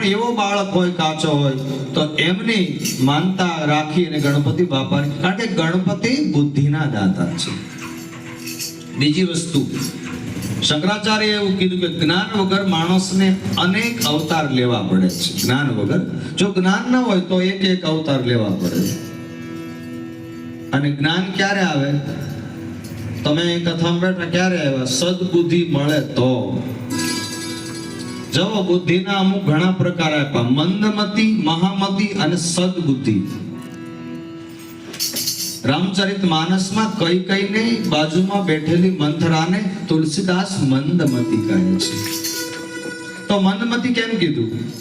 પણ એવો બાળક હોય, કાચો હોય, તો એમની માનતા રાખી અને ગણપતિ બાપાની, કારણ કે ગણપતિ બુદ્ધિના દાતા છે. બીજી વસ્તુ શંકરાચાર્ય એવું કીધું કે જ્ઞાન વગર માણસને અનેક અવતાર લેવા પડે છે. જ્ઞાન વગર, જો જ્ઞાન ન હોય તો એક એક અવતાર લેવા પડે. અને જ્ઞાન ક્યારે આવે? તમે કથા બેઠા ક્યારે આવ્યા? સદબુદ્ધિ મળે તો. જો બુદ્ધિના અમુક ઘણા પ્રકાર આપ્યા. મંદમતી, મહામતી અને સદબુદ્ધિ. રામચરિત માનસમાં કઈ કઈને બાજુમાં બેઠેલી મંથરાને તુલસીદાસ મંદમતી કહે છે. તો મંદમતી કેમ કીધું?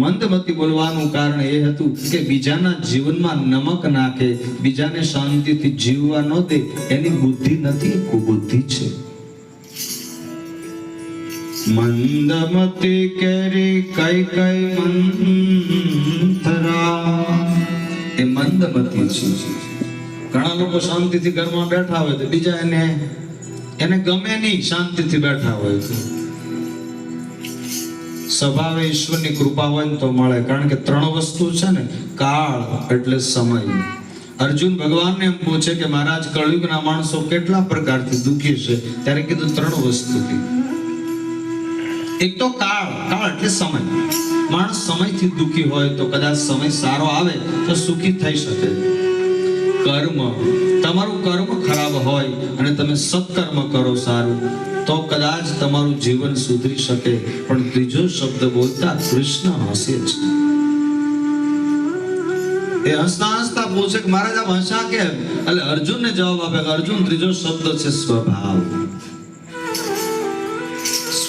મંદમતી બોલવાનું કારણ એ હતું કે બીજાના જીવનમાં નમક નાખે, બીજાને શાંતિથી જીવવા ન દે, એની બુદ્ધિ નથી કુબુદ્ધિ છે. મંદમતી કેરી કઈ કઈ મંથરા. એ મંદમતિ છે. ઘણા લોકો શાંતિથી ઘરમાં બેઠા હોય તો બીજા એને એને ગમે નહીં, શાંતિથી બેઠા હોય તો. સ્વભાવે ઈશ્વરની કૃપા હોય તો મળે, કારણ કે ત્રણ વસ્તુ છે ને, કાળ એટલે સમય. અર્જુન ભગવાનને એમ પૂછે કે મહારાજ, કળયુગના માણસો કેટલા પ્રકારથી દુખી છે? ત્યારે કીધું ત્રણ વસ્તુથી. એક તો કાળ કાળ એટલે સમય. માણસ સમયથી દુખી હોય તો કદાચ સમય સારો આવે તો સુખી થઈ શકે. કર્મ, તમારું કર્મ ખરાબ હોય અને તમે સત્કર્મ કરો સારું, તો કદાચ તમારું જીવન સુધરી શકે. પણ ત્રીજો શબ્દ બોલતા કૃષ્ણ હસે છે. એ હસતા હસતા પૂછે કે, મહારાજ, આપ હસા કેમ? એટલે અર્જુનને જવાબ આપે કે, અર્જુન, ત્રીજો શબ્દ છે સ્વભાવ.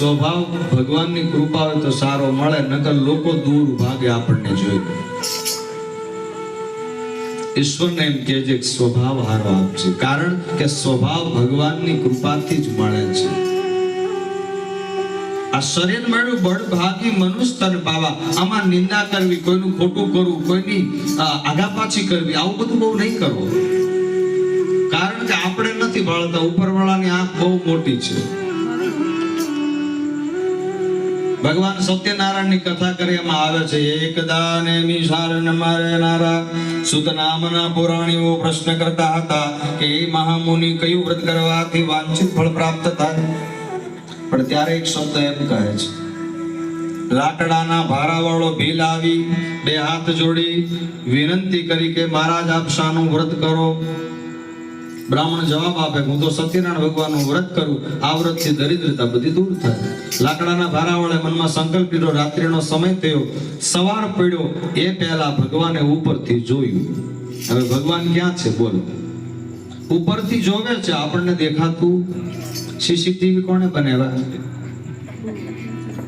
સ્વભાવ ભગવાનની કૃપા હોય તો સારો મળે, નકર લોકો દૂર ભાગે આપણને જોઈ. ઈશ્વરને એમ કે છે સ્વભાવ હારો આપશે. કારણ કે સ્વભાવ ભગવાનની કૃપાથી જ મળે છે. આ શરીર મળ્યું બળભાગી મનુષ્ય તન પાવા આમાં નિંદા કરવી, કોઈનું ખોટું કરવું, કોઈની આગા પાછી કરવી, આવું બધું બહુ નહીં કરવું. કારણ કે આપણે નથી ભાળતા, ઉપરવાળાની આંખ બહુ મોટી છે. ભગવાન સત્યનારાયણની કથા કરવામાં આવે છે એકદા ને નિશારન મારે નારા સુત નામના પુરાણીઓ પ્રશ્ન કરતા હતા કે એ મહામુનિ કયું વ્રત કરવાથી વાંછિત ફળ પ્રાપ્ત થાય? પણ ત્યારે એક શબ્દ એમ કહે છે, લાકડાના ભારાવાળો ભીલ આવી, બે હાથ જોડી વિનંતી કરી કે મહારાજ આપ શાનું વ્રત કરો. બ્રાહ્મણ જવાબ આપે, હું તો સત્યનારાયણ ભગવાનનું વ્રત કરું, આ વ્રતથી દરિદ્રતા બધી દૂર થાય. લાકડાના ભારાવાળે મનમાં સંકલ્પ લીધો, રાત્રિનો સમય થયો, સવાર પડ્યો, એ પહેલા ભગવાને ઉપરથી જોયું. હવે ભગવાન ક્યાં છે? બોલો. ઉપરથી જોવે છે, આપણને દેખાતું? સીસીટીવી કોણે બનાવ્યા?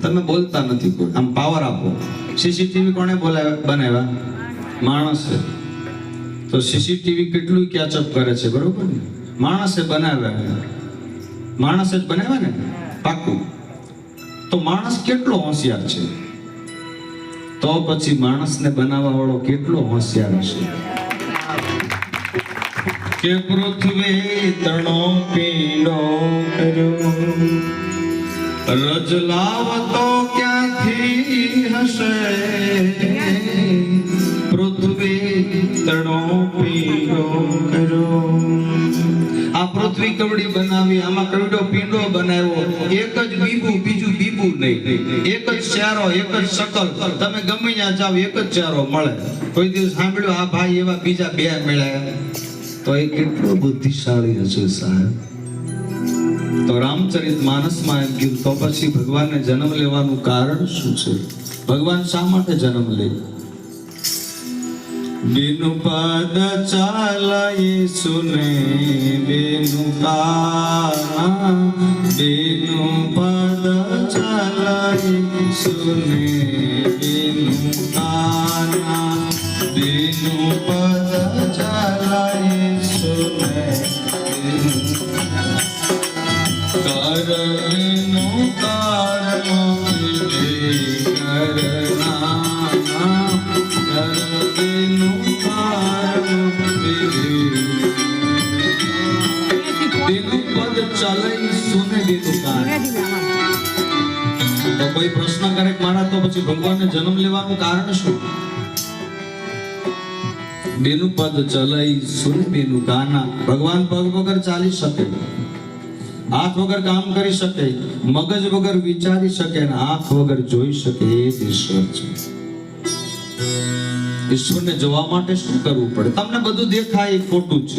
તમે બોલતા નથી આમ પાવર આપો. સીસીટીવી કોને બોલાવ્યા? બનાવ્યા? માણસે. તો સીસીટીવી કેટલું કેચઅપ કરે છે, બરોબર ને? માણસે બનાવ્યા માણસે જ બનાવ્યા ને? પાકું તો માણસ કેટલો હોશિયાર છે? તો પછી માણસને બનાવવા વાળો કેટલો હોશિયાર હશે? કે પૃથ્વી તણો પીડો કર્યો. રજ લાવતો ક્યાંથી હશે? તણો પીડો સાંભળ્યું, આ ભાઈ એવા બીજા બે મળ્યા. તો એ કેટલો બુદ્ધિશાળી હશે સાહેબ. તો રામચરિત માનસમાં એમ કીધું, તો પછી ભગવાનને જન્મ લેવાનું કારણ શું છે? ભગવાન શા માટે જન્મ લે? બિનુ પદ ચાલાય સુને બિનુ કાના બિનુ પદ ચાલાય સુને બિનુ કાના બિનુ ચલઈ સુને દિન કાન તો કોઈ પ્રશ્ન કરે મારા તો પછી ભગવાનને જન્મ લેવાનું કારણ શું? બેનું પદ ચલાઈ સુને બેનું ગાના. ભગવાન પગ વગર ચાલી શકે હાથ વગર કામ કરી શકે મગજ વગર વિચારી શકે અને હાથ વગર જોઈ શકે એ જ ઈશ્વર છે. ઈશ્વરને જોવા માટે શું કરવું પડે? તમને બધું દેખાય એ ખોટું છે.